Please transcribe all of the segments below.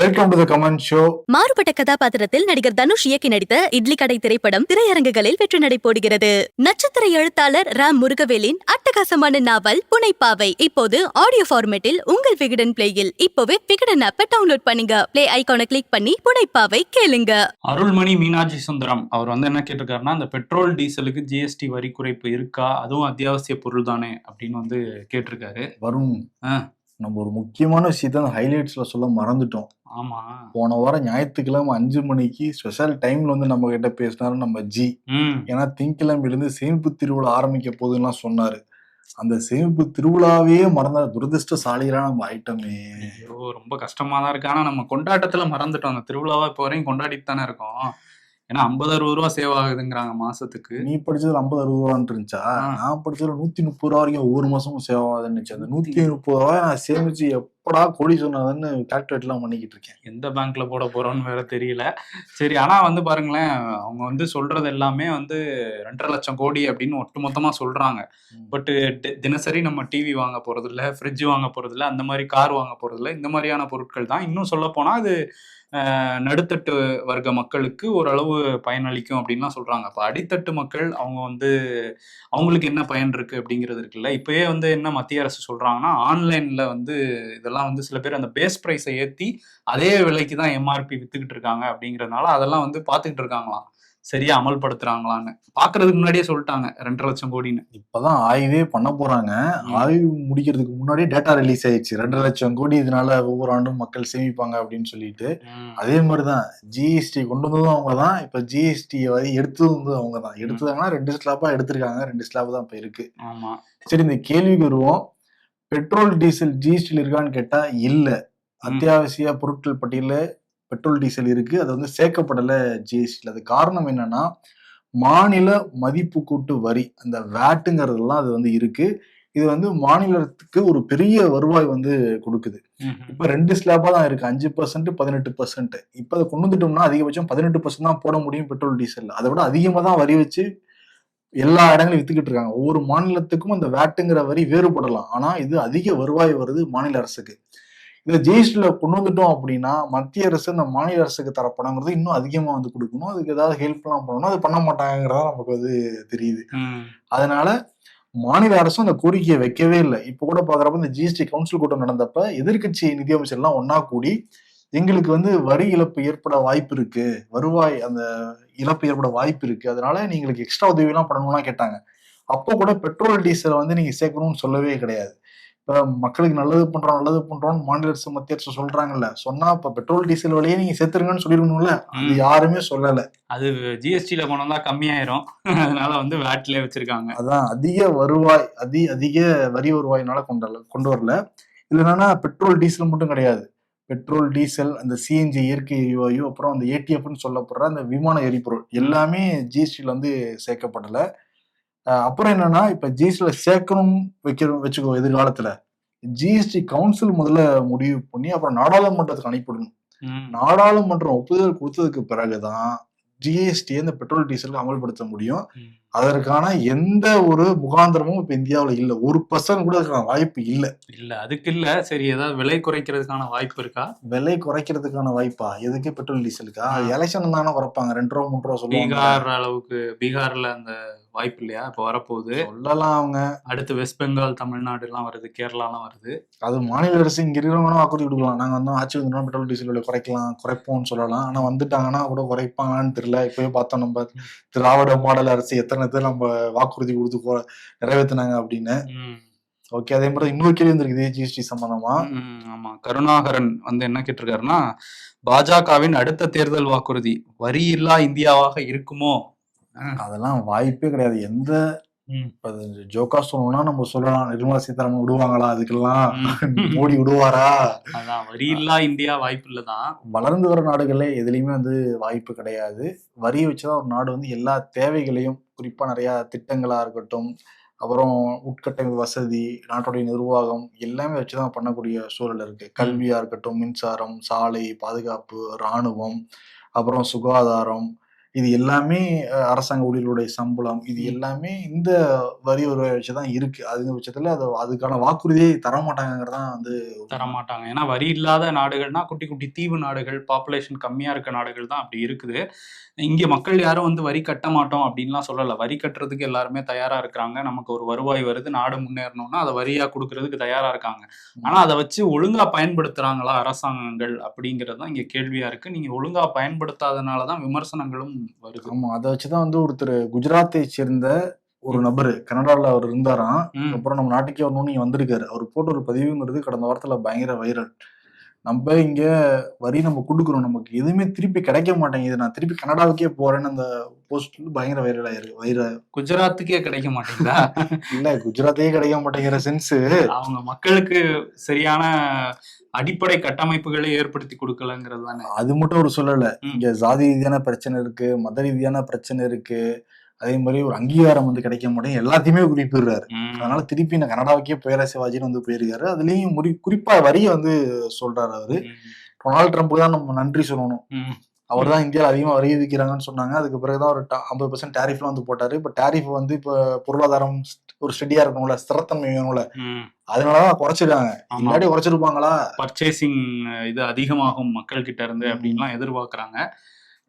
Welcome to the comment show மாறுபட்ட கதாபாத்திரத்தில் நடிகர் தனுஷ் இயக்கி நடித்த இட்லி கடை திரைப்படம் திரையரங்குகளில் வெற்றி நடை போடுகிறது நட்சத்திர எழுத்தாளர் ராம் முருகவேலின் அட்டகாசமான நாவல் புனைப்பாவை இப்போது ஆடியோ ஃபார்மேட்டில் உங்கள் விகடன் பிளேயில் இப்போவே விகடன் ஆப்பை டவுன்லோட் பண்ணுங்க. பிளே ஐகானை கிளிக் பண்ணி புனைப்பாவை கேளுங்க. அருள்மணி மீனாட்சி சுந்தரம் அவர் வந்து என்ன கேட்டிருக்காருன்னா இந்த பெட்ரோல் டீசலுக்கு ஜிஎஸ்டி வரி குறைப்பு இருக்கா? அதுவும் அத்தியாவசிய பொருள் தானே அப்படின்னு வந்து கேட்டிருக்காரு. வரும். நம்ம ஒரு முக்கியமான விஷயத்த அந்த ஹைலைட்ஸ்ல சொல்ல மறந்துட்டோம். ஆமா. போன வாரம் ஞாயிற்றுக்கிழமை அஞ்சு மணிக்கு ஸ்பெஷல் டைம்ல வந்து நம்ம கிட்ட பேசினாரு நம்ம ஜி. ஏன்னா திங்கிழமையிலிருந்து சேமிப்பு திருவிழா ஆரம்பிக்க போகுதுலாம் சொன்னாரு. அந்த சேமிப்பு திருவிழாவே மறந்த துரதிருஷ்டசாலிகளா நம்ம ஆயிட்டோமே. ஐயோ ரொம்ப கஷ்டமா தான் இருக்கு. ஆனா நம்ம கொண்டாட்டத்துல மறந்துட்டோம். அந்த திருவிழாவை இப்போ வரையும் கொண்டாடிட்டு தானே இருக்கோம். ஏன்னா ஐம்பது அறுபது ரூபா சேவ் ஆகுதுங்கிறாங்க மாசத்துக்கு. நீ படிச்சதுல ஐம்பது அறுபது ரூபான்னு இருந்துச்சா. நான் படிச்சதுல நூத்தி முப்பது ரூபா வரைக்கும் ஒவ்வொரு மாசமும் சேவ் ஆகுதுன்னு அந்த நூத்தி முப்பது ரூபாய் நான் சேமிச்சு எப்படா கோடி சொன்னதுன்னு கால்குலேட் எல்லாம் பண்ணிக்கிட்டு இருக்கேன். எந்த பேங்க்ல போட போறோம்னு வேற தெரியல. சரி ஆனா வந்து பாருங்களேன் அவங்க வந்து சொல்றது எல்லாமே வந்து ரெண்டரை லட்சம் கோடி அப்படின்னு ஒட்டுமொத்தமா சொல்றாங்க. ம். பட் தினசரி நம்ம டிவி வாங்க போறது இல்ல ஃப்ரிட்ஜ் வாங்க போறது இல்ல அந்த மாதிரி கார் வாங்க போறது இல்ல இந்த மாதிரியான பொருட்கள் தான். இன்னும் சொல்ல போனா அது நடுத்தட்டு வர்க்க மக்களுக்கு ஓரளவு பயனளிக்கும் அப்படின்லாம் சொல்றாங்க. இப்போ அடித்தட்டு மக்கள் அவங்க வந்து அவங்களுக்கு என்ன பயன் இருக்கு அப்படிங்கிறது இருக்குல்ல இப்பயே வந்து என்ன மத்திய அரசு சொல்றாங்கன்னா ஆன்லைன்ல வந்து இதெல்லாம் வந்து சில பேர் அந்த பேஸ் ப்ரைஸை ஏற்றி அதே விலைக்கு தான் எம்ஆர்பி வித்துக்கிட்டு இருக்காங்க அப்படிங்கிறதுனால அதெல்லாம் வந்து பார்த்துக்கிட்டு இருக்காங்களாம். சரியா அமல்படுத்துறாங்களான்னு. பாக்குறதுக்கு முன்னாடியே சொல்லிட்டாங்க ரெண்டரை லட்சம் கோடின்னு. இப்பதான் ஆய்வே பண்ண போறாங்க. ஆய்வு முடிக்கிறதுக்கு முன்னாடியே டேட்டா ரிலீஸ் ஆயிடுச்சு. ரெண்டு லட்சம் கோடி இதனால ஒவ்வொரு ஆண்டும் மக்கள் சேமிப்பாங்க அப்படின்னு சொல்லிட்டு. அதே மாதிரிதான் ஜிஎஸ்டி கொண்டு வந்ததும் அவங்க தான் இப்ப ஜிஎஸ்டி வந்து எடுத்ததும் வந்து அவங்க தான் எடுத்ததாங்கன்னா ரெண்டு ஸ்லாப்பா எடுத்திருக்காங்க. ரெண்டு ஸ்லாப் தான் இப்ப இருக்கு. ஆமா. சரி இந்த கேள்விக்கு வருவோம். பெட்ரோல் டீசல் ஜிஎஸ்டியில் இருக்கான்னு கேட்டா இல்ல. அத்தியாவசிய பொருட்கள் பட்டியல பெட்ரோல் டீசல் இருக்கு. அது வந்து சேர்க்கப்படல ஜிஎஸ்டியில் அது காரணம் என்னன்னா மாநில மதிப்பு கூட்டு வரி அந்த வேட்டுங்கிறதெல்லாம் அது வந்து இருக்கு. இது வந்து மாநிலத்துக்கு ஒரு பெரிய வருவாய் வந்து கொடுக்குது. இப்ப ரெண்டு ஸ்லாபா தான் இருக்கு. அஞ்சு பர்சன்ட் பதினெட்டு பர்சன்ட் இப்ப அதை கொண்டு வந்துட்டோம்னா அதிகபட்சம் பதினெட்டு பர்சன்ட் தான் போட முடியும் பெட்ரோல் டீசல். அதை விட அதிகமா தான் வரி வச்சு எல்லா இடங்களையும் வித்துக்கிட்டு இருக்காங்க. ஒவ்வொரு மாநிலத்துக்கும் அந்த வேட்டுங்கிற வரி வேறுபடலாம். ஆனா இது அதிக வருவாய் வருது மாநில அரசுக்கு. இதை ஜிஎஸ்டில கொண்டு வந்துட்டோம் அப்படின்னா மத்திய அரசு இந்த மாநில அரசுக்கு தர பணங்கிறது இன்னும் அதிகமா வந்து கொடுக்கணும். அதுக்கு ஏதாவது ஹெல்ப் எல்லாம் பண்ணணும் அது பண்ண மாட்டாங்கிறதா நமக்கு வந்து தெரியுது. அதனால மாநில அரசும் அந்த கோரிக்கையை வைக்கவே இல்லை. இப்போ கூட பாக்குறப்ப இந்த ஜிஎஸ்டி கவுன்சில் கூட்டம் நடந்தப்ப எதிர்க்கட்சி நிதியமைச்சர் எல்லாம் ஒன்னா கூடி எங்களுக்கு வந்து வரி இழப்பு ஏற்பட வாய்ப்பு இருக்கு. வருவாய் அந்த இழப்பு ஏற்பட வாய்ப்பு இருக்கு. அதனால நீங்களுக்கு எக்ஸ்ட்ரா உதவி எல்லாம் பண்ணணும்லாம் கேட்டாங்க. அப்போ கூட பெட்ரோல் டீசலை வந்து நீங்க சேர்க்கணும்னு சொல்லவே கிடையாது. மக்களுக்கு நல்லது பண்றோம் நல்லது பண்றோம் மாநில அரசு மத்திய அரசு சொல்றாங்கல்ல சொன்னா இப்ப பெட்ரோல் டீசல் விலையே நீங்க சேர்த்துருங்கன்னு சொல்லிருக்கணும்ல அது. யாருமே சொல்லல. அது ஜிஎஸ்டில கொண்டு வந்தா கம்மியாயிரும். அதனால வந்து வேட்லயே வச்சிருக்காங்க. அதான் அதிக வருவாய் அதி அதிக வரி வருவாயினால கொண்டு வரல கொண்டு வரல. இதுல என்னன்னா பெட்ரோல் டீசல் மட்டும் கிடையாது. பெட்ரோல் டீசல் அந்த சிஎன்ஜி இயற்கை எரிவாயு அப்புறம் அந்த ஏடிஎஃப்னு சொல்லப்படுற அந்த விமான எரிபொருள் எல்லாமே ஜிஎஸ்டியில் வந்து சேர்க்கப்படல. அப்புறம் என்னன்னா இப்ப ஜிஎஸ்டில சேர்க்கணும் வைக்கிறோம் வச்சுக்கோ எதிர்காலத்துல. ஜிஎஸ்டி கவுன்சில் முதல்ல முடிவு பண்ணி அப்புறம் நாடாளுமன்றத்துக்கு அனுப்பிவிடணும். நாடாளுமன்றம் ஒப்புதல் கொடுத்ததுக்கு பிறகுதான் ஜிஎஸ்டி இந்த பெட்ரோல் டீசலுக்கு அமல்படுத்த முடியும். அதற்கான எந்த ஒரு முகாந்திரமும் இப்ப இந்தியாவுல இல்ல. ஒரு பர்சன்ட் கூட அதுக்கான வாய்ப்பு இல்ல. இல்ல அதுக்கு இல்ல. சரி ஏதாவது விலை குறைக்கிறதுக்கான வாய்ப்பு இருக்கா? விலை குறைக்கிறதுக்கான வாய்ப்பா? எதுக்கு பெட்ரோல் டீசலுக்கா. எலெக்ஷன் தானே குறைப்பாங்க ரெண்டு ரூபா மூணு ரூபா சொல்லுவாங்க. பீகார் அளவுக்கு பீகார்ல அந்த வாய்ப்பு இல்லையா? இப்ப வரப்போகுது. சொல்லலாம் அவங்க. அடுத்து வெஸ்ட் பெங்கால் தமிழ்நாடு எல்லாம் வருது கேரளா எல்லாம் வருது. அது மாநில அரசு இங்க இருக்கிறவங்க வாக்குறுதி கொடுக்கலாம். நாங்க வந்து ஆட்சி வந்துடும் பெட்ரோல் டீசல் விலை குறைக்கலாம் குறைப்போம்னு சொல்லலாம். ஆனா வந்துட்டாங்கன்னா கூட குறைப்பாங்கன்னு தெரியல. இப்பவே பார்த்தோம் நம்ம திராவிட மாடல் அரசு எத்தனை பேர் நம்ம வாக்குறுதி கொடுத்து கொ- நிறைவேத்துனாங்க அப்படின்னு. ஓகே அதே மாதிரி இன்னொரு கேள்வி வந்திருக்கு ஜிஎஸ்டி சம்பந்தமா. ஆமா. கருணாகரன் வந்து என்ன கேட்டிருக்காருன்னா பாஜகவின் அடுத்த தேர்தல் வாக்குறுதி வரி இல்லா இந்தியாவாக இருக்குமோ? அதெல்லாம் வாய்ப்பே கிடையாது. எந்த ஜோக்கா சொல்லணும்னா நம்ம சொல்லலாம். நிர்மலா சீதாராமன் விடுவாங்களா அதுக்கெல்லாம். மோடி விடுவாரா? அதான் வரி இல்லா இந்தியா வாய்ப்பு இல்லதான் வளர்ந்து வர நாடுகள்ல எதுலையுமே வந்து வாய்ப்பு கிடையாது. வரியை வச்சுதான் ஒரு நாடு வந்து எல்லா தேவைகளையும் குறிப்பா நிறைய திட்டங்களா இருக்கட்டும் அப்புறம் உட்கட்டமைப்பு வசதி நாட்டுடைய நிர்வாகம் எல்லாமே வச்சுதான் பண்ணக்கூடிய சூழல் இருக்கு. கல்வியா இருக்கட்டும் மின்சாரம் சாலை பாதுகாப்பு இராணுவம் அப்புறம் சுகாதாரம் இது எல்லாமே அரசாங்க ஊழியர்களுடைய சம்பளம். இது. எல்லாமே இந்த வரி வருவாய் வச்சுதான் இருக்கு. அது பட்சத்துல அது அதுக்கான வாக்குறுதியை தர மாட்டாங்கிறதான் வந்து தர மாட்டாங்க. ஏன்னா வரி இல்லாத நாடுகள்னா குட்டி குட்டி தீவு நாடுகள் பாப்புலேஷன் கம்மியா இருக்க நாடுகள் தான் அப்படி இருக்குது. இங்க மக்கள் யாரும் வந்து வரி கட்ட மாட்டோம் அப்படின்லாம் சொல்லல. வரி கட்டுறதுக்கு எல்லாருமே தயாரா இருக்கிறாங்க. நமக்கு ஒரு வருவாய் வருது. நாடு முன்னேறணும்னா அதை வரியா கொடுக்கறதுக்கு தயாரா இருக்காங்க. ஆனா அதை வச்சு ஒழுங்கா பயன்படுத்துறாங்களா அரசாங்கங்கள் அப்படிங்கிறது தான் இங்க கேள்வியா இருக்கு. நீங்க ஒழுங்கா பயன்படுத்தாதனாலதான் விமர்சனங்களும் வருது. ஆமா அதை வச்சுதான் வந்து ஒருத்தர் குஜராத்தை சேர்ந்த ஒரு நபர் கனடால அவர் இருந்தாராம். அப்புறம் நம்ம நாட்டுக்கே வரணும்னு வந்திருக்காரு. அவர் போட்ட ஒரு பதிவுங்கிறது கடந்த வாரத்துல பயங்கர வைரல் நம்ம இங்க வரி நம்ம கொடுக்குறோம். நமக்கு எதுவுமே திருப்பி கிடைக்க மாட்டேங்குது. நான் திருப்பி கனடாவுக்கே போறேன்னு அந்த போஸ்ட் பயங்கர வைரல் ஆயிருக்கு. வைர குஜராத்துக்கே கிடைக்க மாட்டேங்குதா? இல்ல குஜராத்தே கிடைக்க மாட்டேங்கிற சென்ஸ் அவங்க மக்களுக்கு சரியான அடிப்படை கட்டமைப்புகளை ஏற்படுத்தி கொடுக்கலங்கிறது தானே? அது மட்டும் ஒரு சொல்லல. இங்க ஜாதி ரீதியான பிரச்சனை இருக்கு மத ரீதியான பிரச்சனை இருக்கு. அதே மாதிரி ஒரு அங்கீகாரம் வந்து கிடைக்க மாட்டேங்குது. எல்லாத்தையுமே குறிப்பிடுறாரு அதனால திருப்பி நான் கனடாவுக்கே போயிற சிவாஜின்னு வந்து போயிருக்காரு. அதுலயும் முறி குறிப்பா வரியை வந்து சொல்றாரு அவரு. டொனால்ட் ட்ரம்ப் தான் நம்ம நன்றி சொல்லணும். அவர் தான் இந்தியாவில் அதிகமாக வரி விதிக்கிறாங்கன்னு சொன்னாங்க. அதுக்கு பிறகுதான் ஒரு ஐம்பது பர்சன்ட் டேரிஃப்லாம் வந்து போட்டாரு. இப்போ டேரிஃப் வந்து இப்போ பொருளாதாரம் ஒரு ஸ்டெடியா இருக்கணும்ல ஸ்திரத்தன்மை வேணும்ல. ம். அதனாலதான் குறைச்சிருக்காங்க. இல்லாட்டி குறைச்சிருப்பாங்களா? பர்ச்சேசிங் இது அதிகமாகும் மக்கள் கிட்ட இருந்து அப்படின்லாம் எதிர்பார்க்கறாங்க.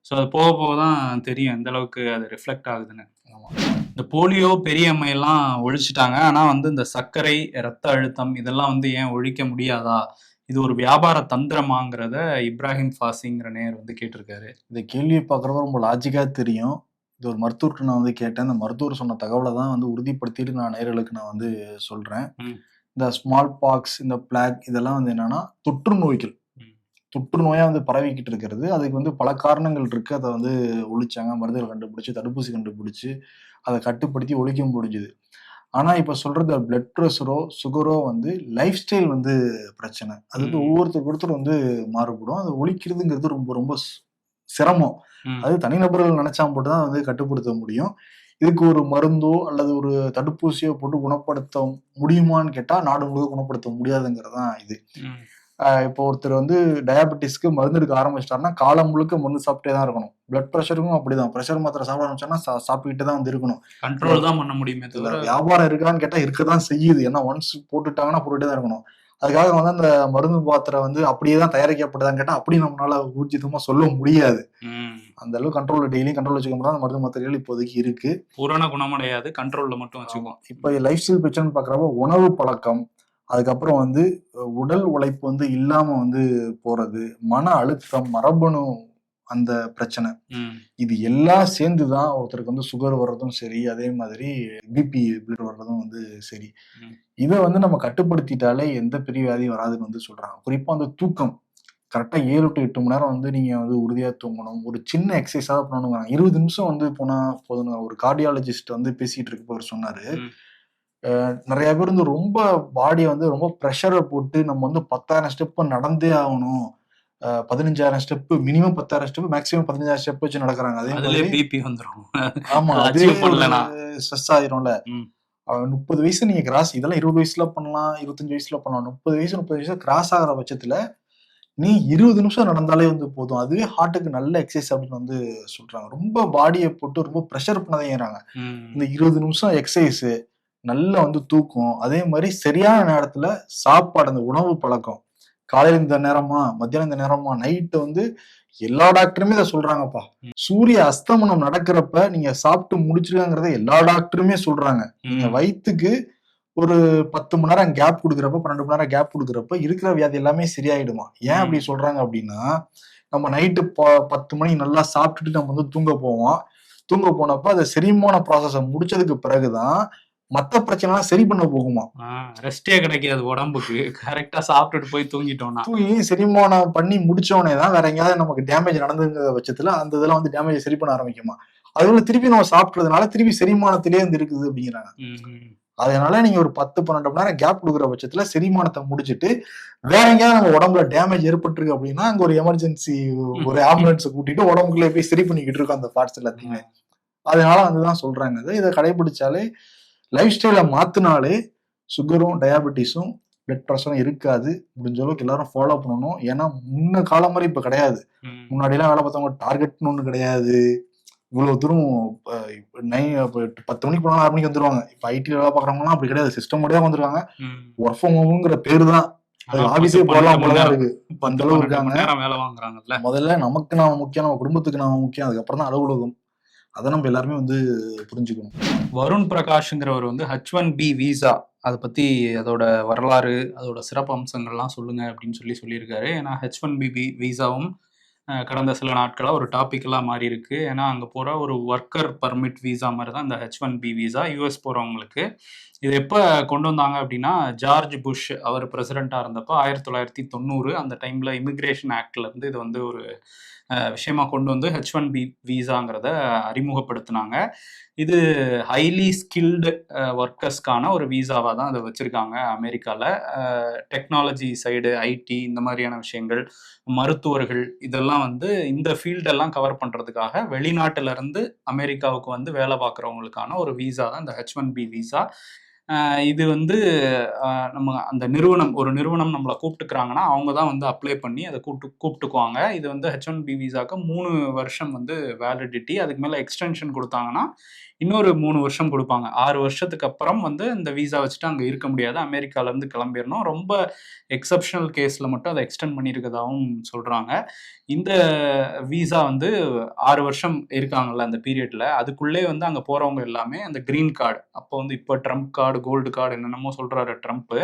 ஸோ அது போக போக தான் தெரியும் எந்த அளவுக்கு அது ரிஃப்ளெக்ட் ஆகுதுன்னு. ஆமா. இந்த போலியோ பெரியம்மை எல்லாம் ஒழிச்சிட்டாங்க. ஆனா வந்து இந்த சர்க்கரை ரத்த அழுத்தம் இதெல்லாம் வந்து ஏன் ஒழிக்க முடியாதா? இது ஒரு வியாபார தந்திரமாங்கிறத இப்ராஹிம் ஃபாசிங்கிற நேர் வந்து கேட்டிருக்காரு. இந்த கேள்வியை பார்க்குறப்ப ரொம்ப லாஜிக்கா தெரியும். இது ஒரு மருத்துவர்கிட்ட நான் வந்து கேட்டேன். அந்த மருத்துவர் சொன்ன தகவலை தான் வந்து உறுதிப்படுத்திட்டு நான் நேயர்களுக்கு நான் வந்து சொல்றேன். ம். இந்த ஸ்மால் பாக்ஸ் இந்த பிளாக் இதெல்லாம் வந்து என்னன்னா தொற்று நோய்கள். நோயா வந்து பரவிக்கிட்டு இருக்கிறது. அதுக்கு வந்து பல காரணங்கள் இருக்கு. அதை வந்து ஒழிச்சாங்க. மருந்துகள் கண்டுபிடிச்சு தடுப்பூசி கண்டுபிடிச்சு அதை கட்டுப்படுத்தி ஒழிக்க முடிஞ்சுது. ஆனா இப்ப சொல்றது பிளட் ப்ரெஷரோ சுகரோ வந்து லைஃப் ஸ்டைல் வந்து பிரச்சனை. அது வந்து ம். ஒவ்வொருத்தருக்கு ஒருத்தர் வந்து மாறுபடும். அதை ஒழிக்கிறதுங்கிறது ரொம்ப ரொம்ப சிரமம். அது தனிநபர்கள் நினைச்சா மட்டும் தான் வந்து கட்டுப்படுத்த முடியும். இதுக்கு ஒரு மருந்தோ அல்லது ஒரு தடுப்பூசியோ போட்டு குணப்படுத்த முடியுமான்னு கேட்டா நாடு முழுக்க குணப்படுத்த முடியாதுங்கிறது தான் இது. இப்போ ஒருத்தர் வந்து டயபெட்டிஸ்க்கு மருந்து எடுக்க ஆரம்பிச்சிட்டாருன்னா காலம் முழுக்க மருந்து சாப்பிட்டே தான் இருக்கணும். பிளட் ப்ரெஷருக்கும் அப்படிதான். ப்ரெஷர் மாத்திரை சாப்பிட ஆரம்பிச்சோன்னா சா- சாப்பிட்டுக்கிட்டே தான் வந்து இருக்கணும். கண்ட்ரோல் தான் பண்ண முடியுமே தவிர. வியாபாரம் இருக்கான்னு கேட்டா இருக்கதான் செய்யுது. ஏன்னா ஒன்ஸ் போட்டுட்டாங்கன்னா போட்டுட்டே தான் இருக்கணும். அதுக்காக வந்து அந்த மருந்து மாத்திரை வந்து அப்படியே தான் தயாரிக்கப்படுதான்னு கேட்டா அப்படி நம்மளால ஊர்ஜிதமா சொல்ல முடியாது. அந்த அளவு கண்ட்ரோல் டெய்லியும் கண்ட்ரோல் வச்சுக்க முடியாது அந்த மருந்து மாத்திரைகள் இப்போதைக்கு இருக்கு. பூரண குணமடையாது. கண்ட்ரோல்ல மட்டும் வச்சுக்குவோம். இப்போ லைஃப் ஸ்டைல் பிரச்சனை பார்க்குறப்ப உணவு பழக்கம் அதுக்கப்புறம் வந்து உடல் உழைப்பு வந்து இல்லாம வந்து போறது மன அழுத்தம் மரபணு அந்த பிரச்சனை. இது எல்லாம் சேர்ந்து தான் ஒருத்தருக்கு வந்து சுகர் வர்றதும் சரி அதே மாதிரி பிபி பிளட் வர்றதும் வந்து சரி. இதை வந்து நம்ம கட்டுப்படுத்திட்டாலே எந்த பெரிய வியாதியும் வராதுன்னு வந்து சொல்றாங்க. குறிப்பா அந்த தூக்கம். கரெக்டா ஏழு டு எட்டு மணி நேரம் வந்து நீங்க வந்து உறுதியா தூங்கணும். ஒரு சின்ன எக்ஸசைஸாக பண்ணணுங்க இருபது நிமிஷம் வந்து போனா போதுங்க. ஒரு கார்டியாலஜிஸ்ட் வந்து பேசிட்டு இருக்கப்ப அவர் சொன்னாரு. நிறைய பேர் வந்து ரொம்ப பாடியை வந்து ரொம்ப ப்ரெஷரை போட்டு நம்ம வந்து பத்தாயிரம் ஸ்டெப் நடந்தே ஆகணும். பதினஞ்சாயிரம் ஸ்டெப் மினிமம் பத்தாயிரம் ஸ்டெப் மேக்ஸிமம் பதினஞ்சாயிரம் ஸ்டெப் வச்சு நடக்கிறாங்க. அதே பிபி வந்துரும். ஆமா அதை. ஸ்ட்ரெஸ் ஆயிரும்ல. முப்பது வயசு நீங்க கிராஸ் இதெல்லாம் இருபது வயசுல பண்ணலாம் இருபத்தஞ்சு வயசுல பண்ணலாம். முப்பது வயசு முப்பது வயசு கிராஸ் ஆகிற பட்சத்துல நீ இருபது நிமிஷம் நடந்தாலே வந்து போதும். அதுவே ஹார்ட்டுக்கு நல்ல எக்ஸசைஸ் அப்படின்னு வந்து சொல்றாங்க. ரொம்ப பாடியை போட்டு ரொம்ப ப்ரெஷர் பண்ணதைங்கிறாங்க. இந்த இருபது நிமிஷம் எக்ஸசைஸ் நல்ல வந்து தூக்கம். அதே மாதிரி சரியான நேரத்துல சாப்பாடு அந்த உணவு பழக்கம். காலையில இந்த நேரமா மத்தியானம் இந்த நேரமா நைட்டு வந்து எல்லா டாக்டருமே இதை சொல்றாங்கப்பா. சூரிய அஸ்தமனம் நடக்கிறப்ப நீங்க சாப்பிட்டு முடிச்சிருக்காங்கிறத எல்லா டாக்டருமே சொல்றாங்க. நீங்க வயிற்றுக்கு ஒரு பத்து மணி நேரம் கேப் கொடுக்குறப்ப பன்னெண்டு மணி நேரம் கேப் கொடுக்குறப்ப இருக்கிற வியாதி எல்லாமே சரியாயிடுமா? ஏன் அப்படி சொல்றாங்க அப்படின்னா நம்ம நைட்டு பத்து மணிக்கு நல்லா சாப்பிட்டுட்டு நம்ம வந்து தூங்க போவோம். தூங்க போனப்ப அது செரிமான ப்ராசஸை முடிச்சதுக்கு பிறகுதான் மத்த பிரச்சனைலாம் சரி பண்ண போகுமா? ரெஸ்டே கிடைக்காது உடம்புக்கு. கரெக்டா சாப்பிட்டுட்டு போய் தூங்கிட்டோம்னா. தூங்கி செரிமானம் பண்ணி முடிச்சோடனே தான் வேற எங்கேயாவது நமக்கு டேமேஜ் நடந்துங்கிற பட்சத்துல அந்த இதெல்லாம் வந்து டேமேஜ் சரி பண்ண ஆரம்பிக்குமா? அதுல திருப்பி நம்ம சாப்பிட்றதுனால திருப்பி செரிமானத்திலே வந்து இருக்குது அப்படிங்கிறாங்க. அதனால நீங்க ஒரு பத்து பன்னெண்டு மணி நேரம் கேப் கொடுக்குற பட்சத்துல செரிமானத்தை முடிச்சிட்டு வேற எங்கேயாவது நம்ம உடம்புல டேமேஜ் ஏற்பட்டிருக்கு அப்படின்னா அங்க ஒரு எமர்ஜென்சி ஒரு ஆம்புலன்ஸை கூட்டிட்டு உடம்புக்குள்ளே போய் சரி பண்ணிக்கிட்டு இருக்கோம் அந்த பார்ட்ஸ் எல்லாத்தையுமே. அதனால வந்துதான் சொல்றாங்க இது இதை கடைபிடிச்சாலே லைஃப் ஸ்டைலை மாத்தினாலே சுகரும் டயாபெட்டிஸும் பிளட் ப்ரெஷரும் இருக்காது. முடிஞ்ச அளவுக்கு எல்லாரும் ஃபாலோ பண்ணணும். ஏன்னா முன்ன காலம் மாதிரி இப்ப கிடையாது. ம், முன்னாடிலாம் வேலை பார்த்தவங்க டார்கெட்னு ஒண்ணு கிடையாது. இவ்வளவு தூரம் இப்ப நை- இப்ப பத்து மணிக்கு போனாலும் ஆறு மணிக்கு வந்துருவாங்க. இப்ப ஐடி வேலை பாக்குறவங்கலாம் அப்படி கிடையாது. சிஸ்டம் முடியா வந்துருக்காங்க. ஒர்க் ஃப்ரம் ஹோம்ங்கிற பேரு தான் ஆபீஸே பன்னெண்டு போலதான் இருக்கு. நேரம், அந்த அளவு இருக்காங்க. முதல்ல நமக்கு நாம முக்கியம் நம்ம குடும்பத்துக்கு நாம முக்கியம். அதுக்கப்புறம் தான் அலுவலகம். அதை நம்ம எல்லாருமே வந்து புரிஞ்சுக்கணும். வருண் பிரகாஷ்ங்கிறவர் வந்து ஹச் ஒன் பி விசா அதை பத்தி அதோட வரலாறு அதோட சிறப்பு அம்சங்கள்லாம் சொல்லுங்க அப்படின்னு சொல்லி சொல்லியிருக்காரு. ஏன்னா ஹெச் ஒன் பி விசாவும் கடந்த சில நாட்களாக ஒரு டாப்பிக்கெல்லாம் மாறி இருக்கு ஏன்னா அங்கே போகிற ஒரு ஒர்க்கர் பர்மிட் விசா மாதிரி தான் இந்த H one B visa US போகிறவங்களுக்கு இது எப்போ கொண்டு வந்தாங்க அப்படின்னா ஜார்ஜ் புஷ் அவர் பிரசிடெண்ட்டாக இருந்தப்போ ஆயிரத்தி தொள்ளாயிரத்தி தொண்ணூறு அந்த டைமில் இமிக்ரேஷன் ஆக்ட்லேருந்து இது வந்து ஒரு விஷயமா கொண்டு வந்து ஹெச் ஒன் பி விசாங்கிறத அறிமுகப்படுத்தினாங்க. இது ஹைலி ஸ்கில்டு ஒர்க்கர்ஸ்க்கான ஒரு வீசாவாக தான் அதை வச்சுருக்காங்க அமெரிக்காவில் டெக்னாலஜி சைடு ஐடி இந்த மாதிரியான விஷயங்கள் மருத்துவர்கள் இதெல்லாம் வந்து இந்த ஃபீல்டெல்லாம் கவர் பண்ணுறதுக்காக வெளிநாட்டிலேருந்து அமெரிக்காவுக்கு வந்து வேலை பார்க்குறவங்களுக்கான ஒரு வீசா தான் இந்த ஹெச் ஒன் பி விசா இது வந்து நம்ம அந்த நிறுவனம் ஒரு நிறுவனம் நம்மளை கூப்பிட்டுக்கிறாங்கன்னா அவங்க தான் வந்து அப்ளை பண்ணி அதை கூப்பிட்டு கூப்பிட்டுக்குவாங்க. இது வந்து ஹெச் ஒன் பி விசாக்கு மூணு வருஷம் வந்து வேலிடிட்டி அதுக்கு மேலே எக்ஸ்டென்ஷன் கொடுத்தாங்கன்னா இன்னொரு மூணு வருஷம் கொடுப்பாங்க. ஆறு வருஷத்துக்கு அப்புறம் வந்து இந்த விசா வச்சுட்டு அங்கே இருக்க முடியாது. அமெரிக்காலேருந்து கிளம்பிடணும். ரொம்ப எக்ஸப்ஷனல் கேஸில் மட்டும் அதை எக்ஸ்டெண்ட் பண்ணியிருக்கதாகவும் சொல்கிறாங்க இந்த விசா வந்து ஆறு வருஷம் இருக்காங்கல்ல அந்த பீரியடில் அதுக்குள்ளே வந்து அங்கே போகிறவங்க எல்லாமே அந்த க்ரீன் கார்டு அப்போ வந்து இப்போ ட்ரம்ப் கார்டு கோல்டு கார்டு என்னென்னமோ சொல்கிறாரு ட்ரம்ப்பு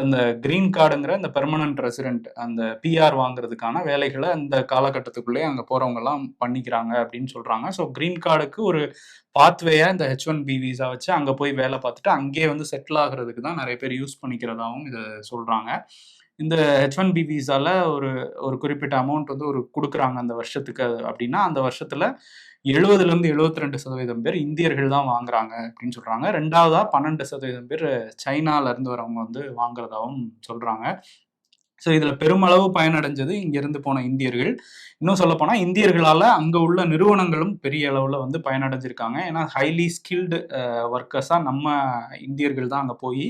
இந்த க்ரீன் கார்டுங்கிற அந்த பெர்மனன்ட் ரெசிடென்ட் அந்த பிஆர் வாங்குறதுக்கான வேலைகளை அந்த காலகட்டத்துக்குள்ளே அங்கே போகிறவங்கலாம் பண்ணிக்கிறாங்க அப்படின்னு சொல்கிறாங்க ஸோ க்ரீன் கார்டுக்கு ஒரு பாத்வேயா இந்த ஹெச் ஒன் பி விசா வச்சு அங்கே போய் வேலை பார்த்துட்டு அங்கேயே வந்து செட்டில் ஆகுறதுக்கு தான் நிறைய பேர் யூஸ் பண்ணிக்கிறதாகவும் இதை சொல்கிறாங்க இந்த ஹெச் ஒன் பி விசாவில் ஒரு ஒரு குறிப்பிட்ட அமௌண்ட் வந்து ஒரு கொடுக்குறாங்க அந்த வருஷத்துக்கு அப்படின்னா அந்த வருஷத்தில் எழுபதுலேருந்து எழுபத்தி ரெண்டு சதவீதம் பேர் இந்தியர்கள் தான் வாங்குறாங்க அப்படின்னு சொல்கிறாங்க ரெண்டாவதா பன்னெண்டு சதவீதம் பேர் சைனால இருந்து வரவங்க வந்து வாங்குறதாகவும் சொல்கிறாங்க ஸோ இதில் பெருமளவு பயனடைஞ்சது இங்கேருந்து போன இந்தியர்கள் இன்னும் சொல்ல போனால் இந்தியர்களால் அங்கே உள்ள நிறுவனங்களும் பெரிய அளவில் வந்து பயனடைஞ்சிருக்காங்க ஏன்னா ஹைலி ஸ்கில்டு ஒர்க்கர்ஸாக நம்ம இந்தியர்கள் தான் அங்கே போய்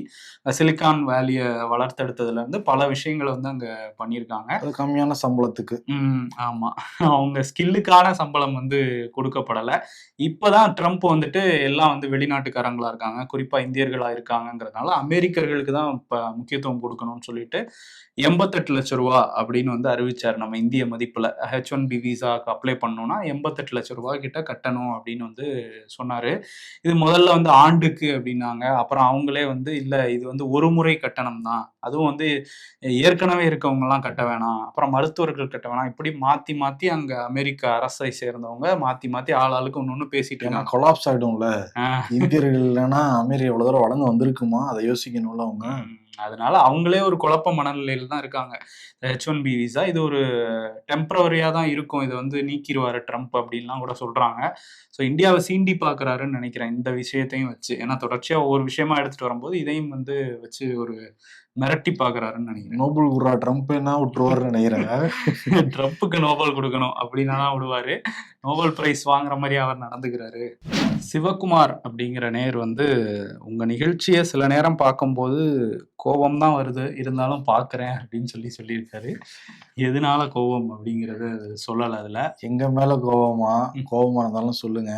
சிலிக்கான் வேலியை வளர்த்தெடுத்ததுலேருந்து பல விஷயங்களை வந்து அங்கே பண்ணியிருக்காங்க அது கம்மியான சம்பளத்துக்கு ம் ஆமா. அவங்க ஸ்கில்லுக்கான சம்பளம் வந்து கொடுக்கப்படல. இப்பதான் ட்ரம்ப் வந்துட்டு எல்லாம் வந்து வெளிநாட்டுக்காரங்களா இருக்காங்க. குறிப்பா இந்தியர்களா இருக்காங்கங்கிறதுனால, அமெரிக்கர்களுக்கு தான் இப்ப முக்கியத்துவம் குடுக்கணும்னு சொல்லிட்டு, எண்பத்தெட்டு லட்ச ரூபா அப்படின்னு வந்து அறிவிச்சார் நம்ம இந்திய மதிப்பில் ஹெச் ஒன் பி விசாக்கு அப்ளை பண்ணோம்னா எண்பத்தெட்டு லட்ச ரூபா கிட்ட கட்டணும் அப்படின்னு வந்து சொன்னார் இது முதல்ல வந்து ஆண்டுக்கு அப்படின்னாங்க. அப்புறம் அவங்களே வந்து இல்லை இது வந்து ஒரு முறை கட்டணம் தான். அதுவும் வந்து ஏற்கனவே இருக்கவங்கலாம் கட்ட வேணாம். அப்புறம் மருத்துவர்கள் கட்ட வேணாம். இப்படி மாத்தி மாத்தி அங்க அமெரிக்க அரசை சேர்ந்தவங்க மாத்தி மாத்தி ஆளாளுக்கு ஒண்ணு ஒண்ணு பேசிட்டு ஏன்னா இருக்காங்க. கொலாப்ஸ் ஆயிடும்ல. இந்தியர்கள் இல்லைன்னா அமெரிக்கா எவ்வளவு தூரம் வளர்ந்து வந்திருக்குமா அதை யோசிக்கணும்ல அவங்க. அதனால அவங்களே ஒரு குழப்ப மனநிலையில தான் இருக்காங்க. H-1B விசா இது ஒரு டெம்பரவரியா தான் இருக்கும். இத வந்து நீக்கிருவாரு ட்ரம்ப் அப்படின்லாம் கூட சொல்றாங்க. ஸோ இந்தியாவ சீண்டி பார்க்குறாருன்னு நினைக்கிறேன். இந்த விஷயத்தையும் வச்சு. ஏன்னா தொடர்ச்சியா ஒவ்வொரு விஷயமா எடுத்துட்டு வரும்போது, இதையும் வந்து வச்சு ஒரு மிரட்டி பார்க்குறாருன்னு நினைக்கிறேன். நோபல் குர்ரா ட்ரம்ப் என்ன விட்டுருவாருன்னு நினைக்கிறேன் ட்ரம்ப்புக்கு நோபல் குடுக்கணும் அப்படின்னா விடுவாரு. நோபல் பிரைஸ் வாங்குற மாரி அவர் நடந்துக்கிறாரு. சிவகுமார் அப்படிங்கிற நேயர் வந்து, "உங்க நிகழ்ச்சிய சில நேரம் பார்க்கும்போது கோபம் தான் வருது. இருந்தாலும் பார்க்குறேன்" அப்படின்னு சொல்லி சொல்லியிருக்காரு. எதனால கோவம் அப்படிங்கிறத சொல்லல அதுல. எங்க மேல கோவமா ம். கோவமா இருந்தாலும் சொல்லுங்க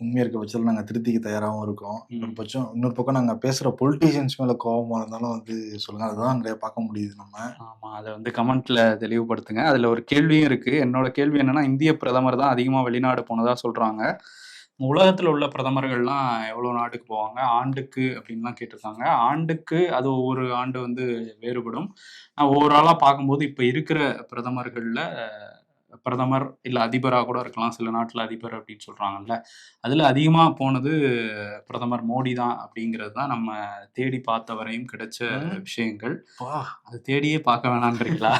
உண்மையா இருக்க பட்சத்தில் நாங்க திருத்திக்க தயாராகவும் இருக்கோம் இன்னொரு. பட்சம் இன்னொரு பக்கம் நாங்க பேசுற பொலிட்டீஷியன்ஸ் மேல கோவமா இருந்தாலும் வந்து சொல்லுங்க அதுதான் நிறைய பார்க்க முடியுது நம்ம ஆமா. அத வந்து கமெண்ட்ல தெளிவுபடுத்துங்க. அதுல ஒரு கேள்வியும் இருக்கு. என்னோட கேள்வி என்னன்னா, இந்திய பிரதமர் தான் அதிகமா வெளிநாடு போனதா சொல்றாங்க. உலகத்துல உள்ள பிரதமர்கள்லாம் எவ்வளோ நாட்டுக்கு போவாங்க? ஆண்டுக்கு அப்படின்லாம் கேட்டிருக்காங்க. ஆண்டுக்கு அது ஒவ்வொரு ஆண்டு வந்து வேறுபடும். நான் ஓவராலா பார்க்கும்போது இப்ப இருக்கிற பிரதமர்கள்ல பிரதமர் இல்ல அதிபரா கூட இருக்கலாம். சில நாட்டுல அதிபர் அப்படின்னு சொல்றாங்கல்ல. அதுல அதிகமா போனது பிரதமர் மோடி தான் அப்படிங்கிறது தான் நம்ம தேடி பார்த்த வரையும் கிடைச்ச. விஷயங்கள். அது தேடியே பார்க்க வேணான்றீங்களா?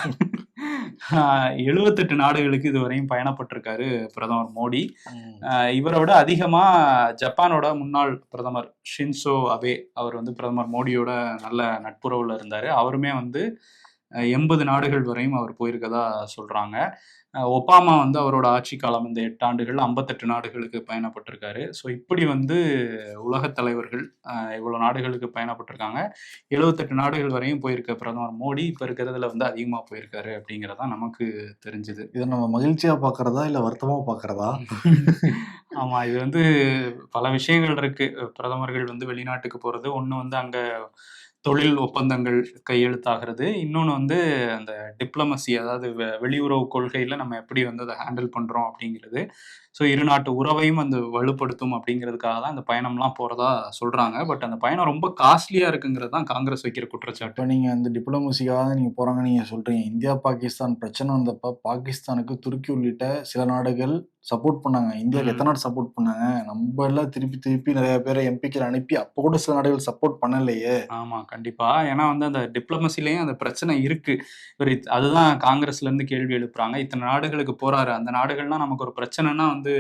78 நாடுகளுக்கு இதுவரையும் பயணப்பட்டிருக்காரு பிரதமர் மோடி. ம். அ இவர விட அதிகமா ஜப்பானோட முன்னாள் பிரதமர் ஷின்சோ அபே அவர் வந்து பிரதமர் மோடியோட நல்ல நட்புறவுல இருந்தாரு. அவருமே வந்து 80 நாடுகள் வரையும் அவர் போயிருக்கதா சொல்றாங்க. அ ஒபாமா வந்து அவரோட ஆட்சி காலம் இந்த 8 ஆண்டுகள் 58 நாடுகளுக்கு பயணப்பட்டிருக்காரு. ஸோ இப்படி வந்து உலகத் தலைவர்கள் இவ்வளோ நாடுகளுக்கு பயணப்பட்டிருக்காங்க. 78 நாடுகள் வரையும் போயிருக்க பிரதமர் மோடி இப்ப இருக்கிறதுல வந்து அதிகமா போயிருக்காரு அப்படிங்கிறது நமக்கு தெரிஞ்சது. இதை நம்ம மகிழ்ச்சியா பார்க்கறதா இல்ல வருத்தமா பார்க்கறதா ஆமா. இது வந்து பல விஷயங்கள் இருக்கு. பிரதமர்கள் வந்து வெளிநாட்டுக்கு போறது. ஒண்ணு வந்து அங்க தொழில் ஒப்பந்தங்கள் கையெழுத்தாகிறது. இன்னொன்று வந்து அந்த டிப்ளமசி அதாவது வெ வெளியுறவு கொள்கையில் நம்ம எப்படி வந்து அதை ஹேண்டில் பண்ணுறோம் அப்படிங்கிறது. ஸோ இரு நாட்டு உறவையும் வந்து வலுப்படுத்தும் அப்படிங்கிறதுக்காக தான் இந்த பயணம்லாம் போகிறதா சொல்கிறாங்க பட் அந்த பயணம் ரொம்ப காஸ்ட்லியாக இருக்குங்கிறது தான் காங்கிரஸ் வைக்கிற குற்றச்சாட்டு. நீங்கள் அந்த டிப்ளோமசிக்காக நீங்கள் போகிறாங்க நீங்கள் சொல்கிறீங்க இந்தியா, பாகிஸ்தான் பிரச்சனை வந்தப்போ பாகிஸ்தானுக்கு துருக்கி உள்ளிட்ட சில நாடுகள் சப்போர்ட் பண்ணாங்க. இந்தியாவுக்கு ம். எத்தன நாடு சப்போர்ட் பண்ணாங்க? நம்ம எல்லாம் திருப்பி திருப்பி நெறைய பேர எம்பிக்கள் அனுப்பி அப்ப கூட சில நாடுகள் சப்போர்ட் பண்ணலையே! ஆமா, கண்டிப்பா. ஏன்னா வந்து அந்த டிப்ளமசிலயும் அந்த பிரச்சனை இருக்கு. இவரு அதுதான் காங்கிரஸ்லேருந்து கேள்வி எழுப்புறாங்க. இத்தன நாடுகளுக்கு போறாரு. அந்த நாடுகள்லாம் நமக்கு ஒரு பிரச்சனைன்னா வந்து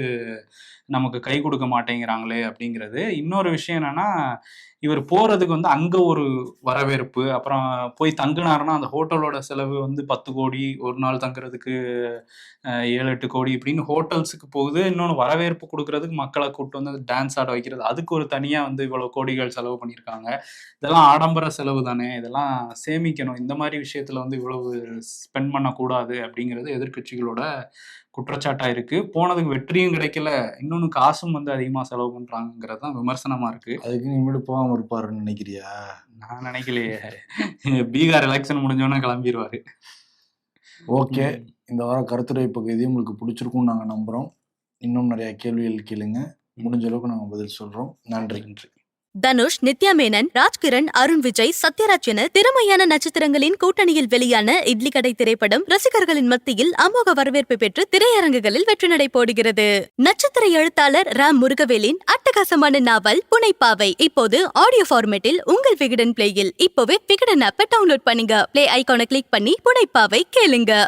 நமக்கு கை குடுக்க மாட்டேங்கிறாங்களே அப்படிங்கிறது. இன்னொரு விஷயம் என்னன்னா, இவர் போறதுக்கு வந்து அங்க ஒரு வரவேற்பு. அப்புறம் போய் தங்குனாருன்னா, அந்த ஹோட்டலோட செலவு வந்து பத்து கோடி ஒரு நாள் தங்குறதுக்கு ஏழு எட்டு கோடி இப்படின்னு ஹோட்டல்ஸுக்கு போகுது. இன்னொன்று வரவேற்பு கொடுக்கறதுக்கு மக்களை கூட்டு வந்து டான்ஸ் ஆட வைக்கிறது. அதுக்கு ஒரு தனியா வந்து இவ்வளோ கோடிகள் செலவு பண்ணியிருக்காங்க. இதெல்லாம் ஆடம்பர செலவு தானே! இதெல்லாம் சேமிக்கணும். இந்த மாதிரி விஷயத்துல வந்து இவ்வளவு ஸ்பெண்ட் பண்ணக்கூடாது அப்படிங்கிறது எதிர்க்கட்சிகளோட குற்றச்சாட்டா இருக்கு. போனதுக்கு வெற்றியும் கிடைக்கல. இன்னொன்னு காசும் வந்து அதிகமா செலவு பண்றாங்கங்கிறது தான் விமர்சனமா இருக்கு. அதுக்கு இனிமேட்டு போகாம இருப்பாருன்னு நெனைக்கிறியா? நான் நெனைக்கலையே. பீகார் எலக்ஷன் முடிஞ்சோனே கெளம்பிருவாரு. ஓகே. இந்த வார கருத்துரை பகுதி உங்களுக்கு புடிச்சிருக்கும்னு நாங்க நம்புறோம். இன்னும் நெறைய கேள்விகள் கேளுங்க. முடிஞ்ச அளவுக்கு நாங்க பதில் சொல்றோம். நன்றி. நன்றி. தனுஷ், நித்யா மேனன், ராஜ்கிரண், அருண் விஜய், சத்யராஜ் என திறமையான நட்சத்திரங்களின் கூட்டணியில் வெளியான இட்லி கடை திரைப்படம் ரசிகர்களின் மத்தியில் அமோக வரவேற்பு பெற்று திரையரங்குகளில் வெற்றி நடை போடுகிறது. நட்சத்திர எழுத்தாளர் ராம் முருகவேலின் அட்டகாசமான நாவல் புனைப்பாவை இப்போது ஆடியோ ஃபார்மேட்டில் உங்கள் விகடன் பிளேயில் இப்போவே விகடன் ஆப்பை டவுன்லோட் பண்ணுங்க. பிளே ஐகானை கிளிக் பண்ணி புனைப்பாவை கேளுங்க.